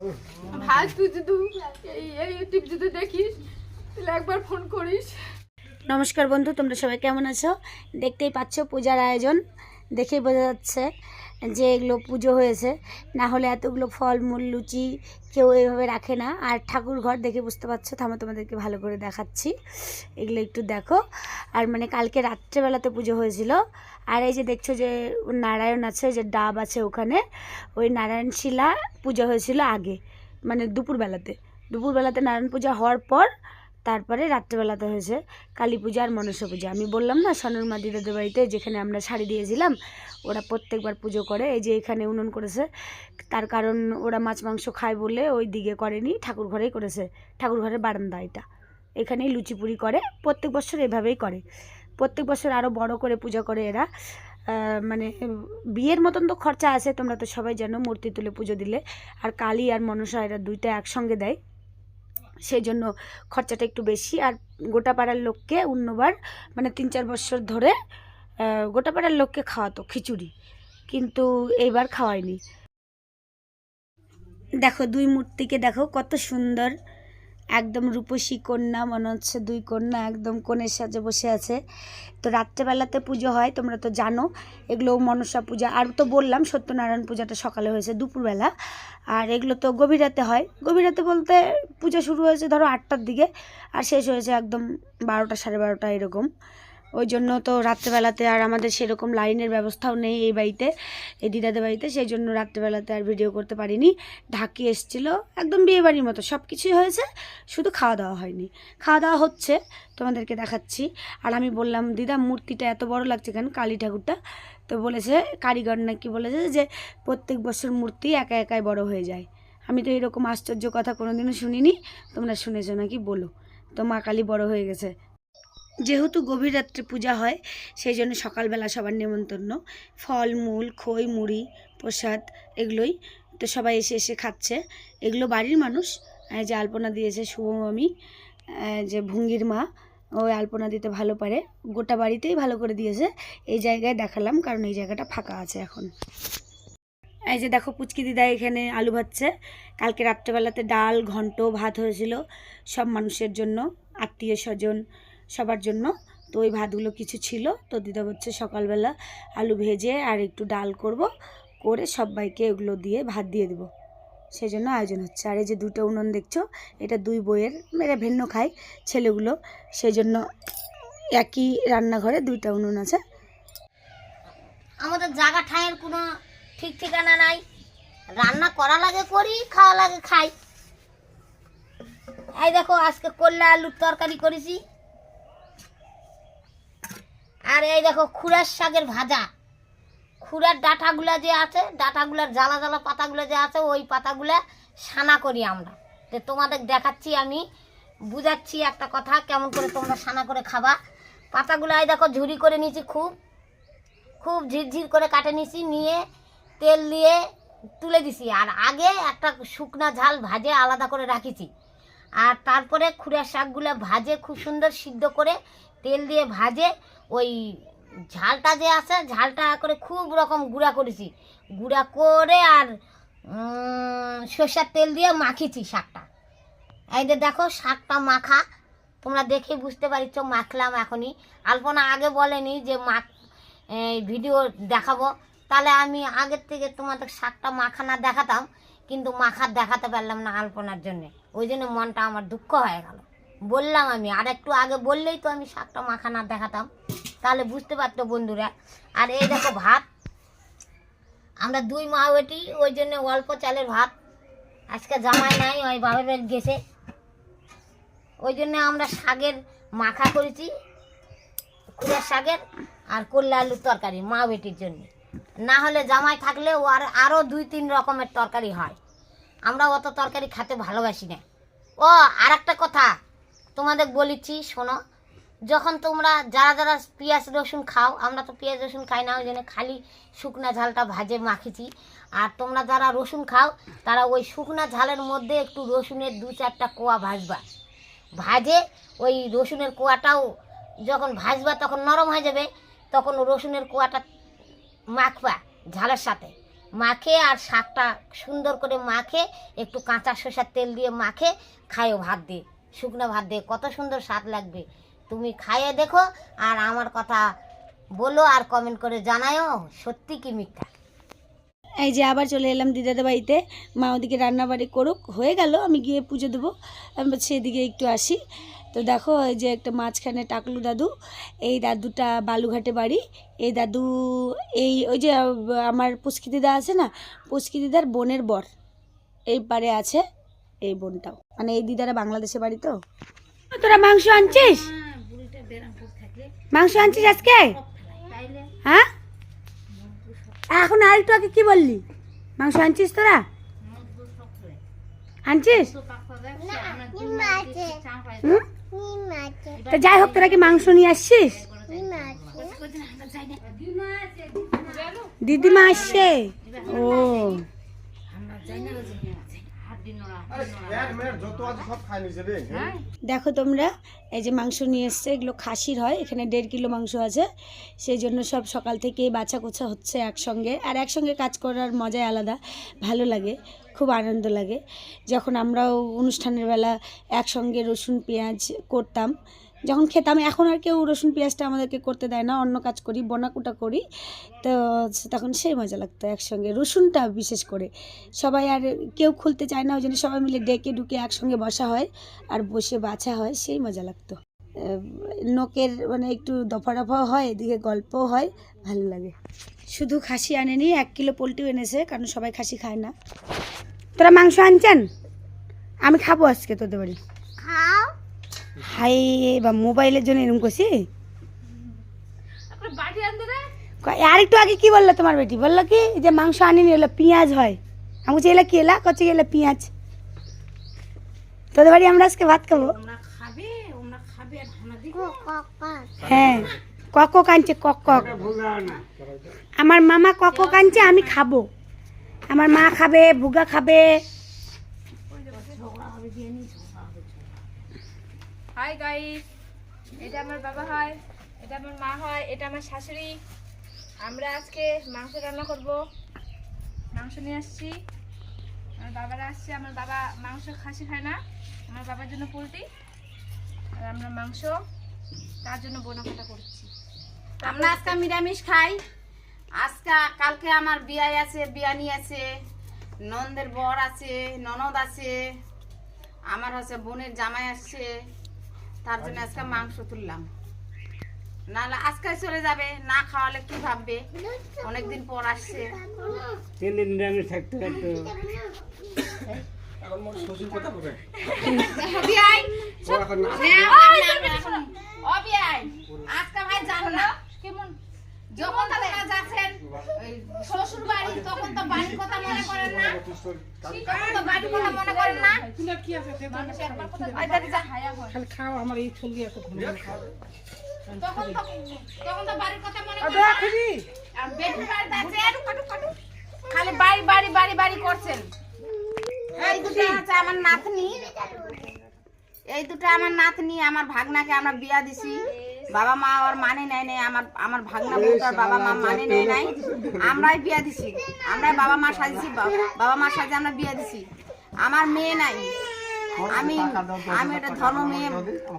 ভাই, তুই যদি এই ইউটিউব যদি দেখিস একবার ফোন করিস। নমস্কার বন্ধু, তোমরা সবাই কেমন আছো? দেখতেই পাচ্ছ পূজার আয়োজন, দেখেই বোঝা যাচ্ছে। যে এগুলো পুজো হয়েছে, না হলে এতগুলো ফল, মূল, লুচি কেউ এইভাবে রাখে না। আর ঠাকুর ঘর দেখে বুঝতে পারছ, থামো তোমাদেরকে ভালো করে দেখাচ্ছি। এগুলো একটু দেখো। আর মানে কালকে রাত্রেবেলাতে পুজো হয়েছিল। আর এই যে দেখছ যে নারায়ণ আছে যে ডাব আছে ওখানে, ওই নারায়ণ শিলা পুজো হয়েছিল আগে মানে দুপুরবেলাতে। দুপুরবেলাতে নারায়ণ পূজা হওয়ার পর তারপরে রাত্রেবেলাতে হয়েছে কালী পূজা আর মনসা পূজা। আমি বললাম না, সনুর মা দিদাদের বাড়িতে যেখানে আমরা শাড়ি দিয়েছিলাম, ওরা প্রত্যেকবার পুজো করে। এই যে এখানে উনুন করেছে, তার কারণ ওরা মাছ মাংস খায় বলে ওই দিকে করেনি, ঠাকুর ঘরেই করেছে। ঠাকুর ঘরের বারান্দা এটা। এখানেই লুচিপুরি করে, প্রত্যেক বছর এভাবেই করে। প্রত্যেক বছর আরও বড় করে পূজা করে এরা। মানে বিয়ের মতন তো খরচা আছে, তোমরা তো সবাই জানো মূর্তি তুলে পুজো দিলে। আর কালী আর মনসা এরা দুইটা একসঙ্গে দেয়। সেই জন্য খরচাটা একটু বেশি। আর গোটা পাড়ার লোককে অন্যবার মানে তিন চার বছর ধরে গোটা পাড়ার লোককে খাওয়াতো খিচুড়ি, কিন্তু এইবার খাওয়ায়নি। দেখো, দুই মূর্তিকে দেখো, কত সুন্দর একদম রূপসী কন্যা, মনে হচ্ছে দুই কন্যা একদম কনের সাজে বসে আছে। তো রাত্রেবেলাতে পুজো হয়, তোমরা তো জানো এগুলো মনসা পূজা। আর তো বললাম, সত্যনারায়ণ পূজাটা সকালে হয়েছে দুপুরবেলা। আর এগুলো তো গভীরাতে হয়। গভীরাতে বলতে পূজা শুরু হয়েছে ধরো আটটার দিকে, আর শেষ হয়েছে একদম বারোটা, সাড়ে বারোটা এরকম। ওই জন্য তো রাত্রেবেলাতে আর আমাদের সেরকম লাইনের ব্যবস্থাও নেই এই বাড়িতে, এই দিদাদের বাড়িতে সেই জন্য রাত্রেবেলাতে আর ভিডিও করতে পারিনি। ঢাকি এসছিল, একদম বিয়ে বাড়ির মতো সব কিছুই হয়েছে, শুধু খাওয়া দাওয়া হয়নি। খাওয়া দাওয়া হচ্ছে, তোমাদেরকে দেখাচ্ছি। আর আমি বললাম, দিদা, মূর্তিটা এত বড় লাগছে কেন? কালী ঠাকুরটা? তো বলেছে, কারিগর নাকি বলেছে যে, প্রত্যেক বছর মূর্তি একা একাই বড় হয়ে যায়। আমি তো এরকম আশ্চর্য কথা কোনোদিনও শুনিনি, তোমরা শুনেছো নাকি? বলো। তো মা কালী বড় হয়ে গেছে। যেহেতু গভীর রাত্রে পূজা হয়, সেই জন্য সকালবেলা সবার নেমন্তন্ন। ফল, মূল, খই, মুড়ি, প্রসাদ এগুলোই তো সবাই এসে এসে খাচ্ছে। এগুলো বাড়ির মানুষ। যে আলপনা দিয়েছে শুভমী যে ভুঙ্গির মা ওই আলপনা দিতে ভালো পারে। গোটা বাড়িতেই ভালো করে দিয়েছে। এই জায়গায় দেখালাম, কারণ এই জায়গাটা ফাঁকা আছে এখন। এই যে দেখো পুচকি দিদা এখানে আলু ভাজছে। কালকে রাত্রেবেলাতে ডাল, ঘন্ট, ভাত হয়েছিল। সব মানুষের জন্য, আত্মীয় স্বজন সবার জন্য। তো ওই ভাতগুলো কিছু ছিল। তো দিদা হচ্ছে সকালবেলা আলু ভেজে আর একটু ডাল করব। করে সবাইকে এগুলো দিয়ে ভাত দিয়ে দেবো। সেই জন্য আয়োজন হচ্ছে। আর এই যে দুটো উনুন দেখছ, এটা দুই বইয়ের মেরে ভিন্ন খায় ছেলেগুলো। সেই জন্য একই রান্নাঘরে দুইটা উনুন আছে। আমাদের জায়গা ঠাঁয়ের কোনো ঠিক ঠিকানা নাই। রান্না করা লাগে করি, খাওয়া লাগে খাই। এই দেখো, আজকে করলা আলুর তরকারি করেছি। আর এই দেখো খুড়ার শাকের ভাজা। খুড়ার ডাঁটাগুলা যে আছে, ডাঁটাগুলার জ্বালা জ্বালা পাতাগুলো যে আছে, ওই পাতাগুলা সানা করি আমরা। যে তোমাদের দেখাচ্ছি আমি, বুঝাচ্ছি একটা কথা, কেমন করে তোমরা সানা করে খাবা। পাতাগুলো এই দেখো, ঝুরি করে নিয়েছি খুব। খুব ঝিরঝির করে কাটে নিছি নিয়ে তেল দিয়ে তুলে দিছি। আর আগে একটা শুকনা ঝাল ভাজে আলাদা করে রাখিছি। আর তারপরে খুঁড়ার শাকগুলো ভাজে খুব সুন্দর সিদ্ধ করে তেল দিয়ে ভাজে ওই ঝালটা যে আছে, ঝালটা করে খুব রকম গুঁড়া করেছি। গুঁড়া করে আর সর্ষের তেল দিয়ে মাখিছি শাকটা। এই যে দেখো, শাকটা মাখা। তোমরা দেখে বুঝতে পারিছ, মাখলাম এখনই। আলপনা আগে বলেনি যে মাখ ভিডিও দেখাবো। তাহলে আমি আগের থেকে তোমাদের শাকটা মাখা না দেখাতাম, কিন্তু মাখা দেখাতে পারলাম না আলপনার জন্য। ওই জন্য মনটা আমার দুঃখ হয়ে গেল। বললাম আমি, আর একটু আগে বললেই তো আমি শাকটা মাখা না দেখাতাম। তাহলে বুঝতে পারতো বন্ধুরা। আর এই দেখো ভাত। আমরা দুই মা বেটি ওই জন্য অল্প চালের ভাত। আজকে জামাই নাই, ওই বাবার গেছে। ওই জন্য আমরা শাকের মাখা করেছি কুড়ার শাগের আর করলা আলুর তরকারি মা বেটির জন্য। না হলে জামাই থাকলে ও আর আরও দুই তিন রকমের তরকারি হয়। আমরা অত তরকারি খেতে ভালোবাসি না। ও আর একটা কথা তোমাদের বলেছি, শোনো। যখন তোমরা যারা যারা পেঁয়াজ রসুন খাও, আমরা তো পেঁয়াজ রসুন খাই না, ওই জন্য খালি শুকনা ঝালটা ভাজে মাখিছি। আর তোমরা যারা রসুন খাও, তারা ওই শুকনা ঝালের মধ্যে একটু রসুনের দু চারটা কোয়া ভাজবা। ভাজে ওই রসুনের কোয়াটাও যখন ভাজবা, তখন নরম হয়ে যাবে, তখন রসুনের কোয়াটা মাখবা ঝালের সাথে। মাখে আর শাকটা সুন্দর করে মাখে, একটু কাঁচা সর্ষের তেল দিয়ে মাখে খায়ও ভাত দিয়ে, শুকনো ভাত দিয়ে, কত সুন্দর স্বাদ লাগবে। তুমি খাইয়ে দেখো আর আমার কথা বলো আর কমেন্ট করে জানায়ও সত্যি কি মিথ্যা। এই যে আবার চলে এলাম দিদাদের বাড়িতে। মা ওদিকে রান্নাবাড়ি করুক হয়ে গেল আমি গিয়ে পুজো দেবো। আমি সেদিকে একটু আসি। তো দেখো এই যে একটা মাঝখানে টাকলু দাদু এই দাদুটা বালুঘাটে বাড়ি। এই দাদু এই ওই যে আমার পুষ্কি দিদা আছে না পুষ্কি দিদার বোনের বর। এই পারে আছে এই বোনটাও। মানে এই দিদারা বাংলাদেশে বাড়ি তো। তোরা মাংস আনছিস? মাংস আনছিস আজকে? হ্যাঁ? এখন আর একটু আগে কি বললি? মাংস আনছিস তোরা? আনছিস? তা যাই হোক তোরা কি মাংস নিয়ে আসছিস? দিদিমা আসছে। ও। দেখো তোমরা এই যে মাংস নিয়ে এসছে এগুলো খাসির হয় এখানে দেড় কিলো মাংস আছে। সেই জন্য সব সকাল থেকে বাছা কোছা হচ্ছে একসঙ্গে। আর একসঙ্গে কাজ করার মজাই আলাদা ভালো লাগে খুব আনন্দ লাগে। যখন আমরাও অনুষ্ঠানের বেলা একসঙ্গে রসুন পেঁয়াজ করতাম যখন খেতাম, এখন আর কেউ রসুন পেঁয়াজটা আমাদেরকে করতে দেয় না, অন্য কাজ করি, বনাকুটা করি। তো তখন সেই মজা লাগতো একসঙ্গে। রসুনটা বিশেষ করে। সবাই আর কেউ খুলতে চায় না ওই জন্য সবাই মিলে ডেকে ডুকে একসঙ্গে বসা হয় আর বসে বাছা হয়, সেই মজা লাগতো। নোকের মানে একটু দফা দফাও হয়, এদিকে গল্পও হয়, ভালো লাগে। শুধু খাসি আনেনি, এক কিলো পোলট্রিও এনেছে, কারণ সবাই খাসি খায় না। তোরা মাংস আনছেন? আমি খাব আজকে তোদের বাড়ি। হাই বা মোবাইলের জন্য এরকম করছি? আর একটু আগে কি বলল তোমার বেটি? বলল কি যে মাংস আনিনি এলো পেঁয়াজ হয়। আমি বলছি এলা কি এলা? কচ্ছে এলো পেঁয়াজ? তোদের বাড়ি আমরা আজকে ভাত খাব? হ্যাঁ কক কানছে কক কক। আমার মামা কক কানছে আমি খাব। আমার মা খাবে ভুগা খাবে। হাই গাইস এটা আমার বাবা হয়, এটা আমার মা হয়, এটা আমার শাশুড়ি। আমরা আজকে মাংস রান্না করব। মাংস নিয়ে আসছি। আমার বাবারা আসছে। আমার বাবা মাংস খাসি খায় না। আমার বাবার জন্য পোলট্রি। আর আমরা মাংস, তার জন্য বোনা কাটা করছি আমরা আজকে নিরামিষ খাই। আজকে, কালকে আমার বিয়াই আছে, বিয়ানি আছে, নন্দের বর আছে, ননদ আছে, আমার হচ্ছে বোনের জামাই আসছে। তার জন্য আজকে মাংস তুললাম। নাহলে আজকে চলে যাবে না খাওয়ালে কি ভাববে? অনেকদিন পর আসছে। তেলে নিরামিষ থাকতে থাকতে। বিয়াই আজকে ভাই জানো না কেমন যখন আপনারা যাচ্ছেন শ্বশুর বাড়ি তখন তো বাড়ির কথা মনে করেন না। তখন তো বাড়ির কথা মনে করেন না। একবার কথা। তখন তো তখন তো বাড়ির কথা মনে করেন না। আর বেটির বাড়িতে আছেন, খালি বাড়ি বাড়ি বাড়ি বাড়ি করছেন। এই দুটো আছে আমার নাতনি। এই দুটো আমার নাতনি আমার ভাগনাকে আমরা বিয়া দিছি। বাবা মা আর মানে নেয় নাই আমার আমার ভাগনা বউটার বাবা মা মানে নেয় নাই। আমরাই বিয়া দিছি। আমরাই বাবা মা সাজিছি বাবা মা সাজে আমরা বিয়া দিছি। আমার মেয়ে নাই। আমি আমি একটা ধর্ম মেয়ে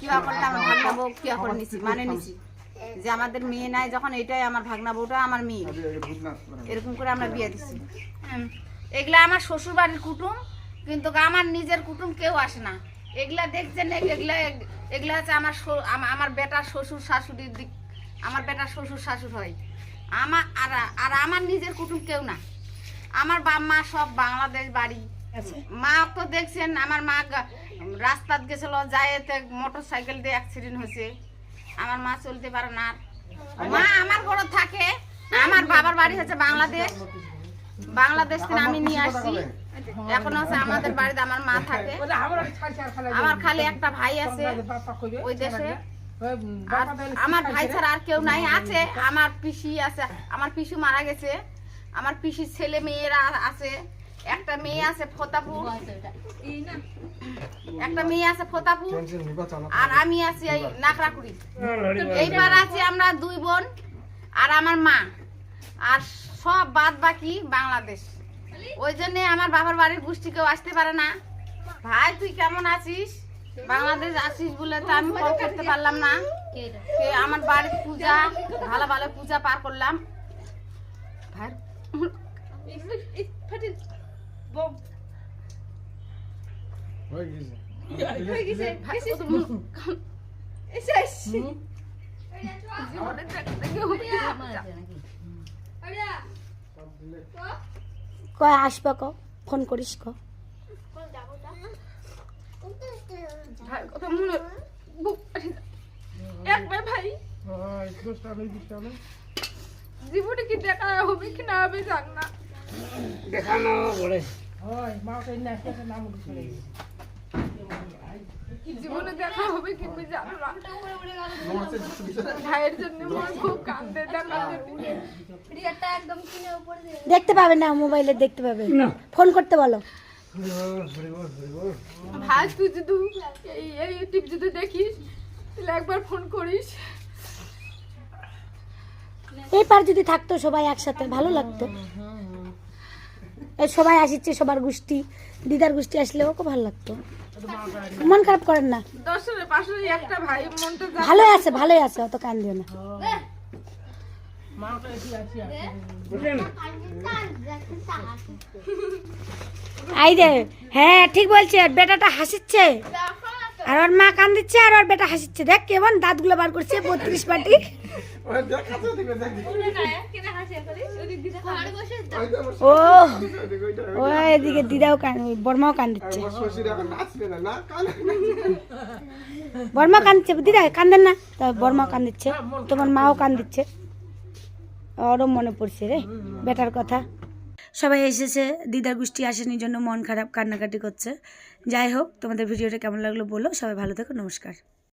কিবা করতে আমার ভাগনা বউ কিবা করে নিছি মানে নিছি। যে আমাদের মেয়ে নাই যখন এটাই আমার ভাগনা বউটা আমার মেয়ে। এরকম করে আমরা বিয়ে দিছি। এগুলা আমার শ্বশুর বাড়ির কুটুম কিন্তু আমার নিজের কুটুম কেউ আসে না। এগুলা দেখছেন এগুলা এগুলা হচ্ছে আমার আমার বেটার শ্বশুর শাশুড়ির দিক আমার বেটার শ্বশুর শাশুড় হয়। আমার আর আর আমার নিজের কুটুম কেউ না। আমার বাপ মা সব বাংলাদেশ বাড়ি। মা তো দেখছেন আমার মা রাস্তাত গেছিল যায় মোটর সাইকেল দিয়ে অ্যাক্সিডেন্ট হয়েছে। আমার মা চলতে পারে না। মা আমার ঘর থাকে। আমার বাবার বাড়ি হচ্ছে বাংলাদেশ। বাংলাদেশ থেকে আমি নিয়ে আসছি। এখন হচ্ছে আমাদের বাড়িতে আমার মা থাকে। আমার খালি একটা ভাই আছে ওই দেশে। আমার ভাই ছাড়া আর কেউ নাই আছে আমার পিসি আছে আমার পিসু মারা গেছে আমার পিসির ছেলে মেয়েরা আছে একটা মেয়ে আছে ফতাপুর। একটা মেয়ে আছে ফতাপুর আর আমি আছি এই নাকড়াকুড়ি এইবার আছি আমরা দুই বোন আর আমার মা। আর সব বাদ বাকি বাংলাদেশ। ওই জন্যে আমার বাবার বাড়ির গোষ্ঠী কেউ আসতে পারে না। ভাই তুই কেমন আছিস? বাংলাদেশ আসিস বলে তো আমি কল করতে পারলাম না। আমার বাড়ির পূজা ভালো ভালো পূজা পার করলাম। ভাই ভাই, ও কয় আসবা ক ফোন করিস ক মনে। একবার ভাই। জীবনে কি দেখা হবে কি না হবে জান না। দেখানো পড়ে জীবনে দেখা হবে কি আমি জানো না। ভাইয়ের জন্য মন খুব কান্দে দেখার জন্য দেখতে পাবে না মোবাইলে দেখতে পাবে। ফোন করতে বলো। ভাই তুই যদি এই এই ইউটিউব যদি দেখিস তাহলে একবার ফোন করিস। এই পার যদি থাকতো সবাই একসাথে ভালো লাগতো। সবাই আসিচ্ছে সবার গোষ্ঠী। দিদার গোষ্ঠী আসলেও খুব ভালো লাগতো। মন খারাপ করেন না। ভালোই আছে ভালোই আছে অত কান দিও না। আই হ্যাঁ ঠিক বলছে বেটাটা হাসিচ্ছে। আর ওর মা কান দিচ্ছে আর ওর বেটা হাসিচ্ছে। দেখ কেমন দাঁতগুলো বার করছে বত্রিশ পাটি ও ও এদিকে দিদাও কান বর্মাও কান দিচ্ছে। বর্মা কান দিচ্ছে দিদা কান্দেন না। তা বর্মা কান দিচ্ছে তোমার মাও কান দিচ্ছে। ওরও মনে পড়ছে রে বেটার কথা। সবাই এসেছে দিদার গোষ্ঠী আসেনি জন্য মন খারাপ কান্নাকাটি করছে। যাই হোক তোমাদের ভিডিওটা কেমন লাগল বলো সবাই ভালো থেকো নমস্কার।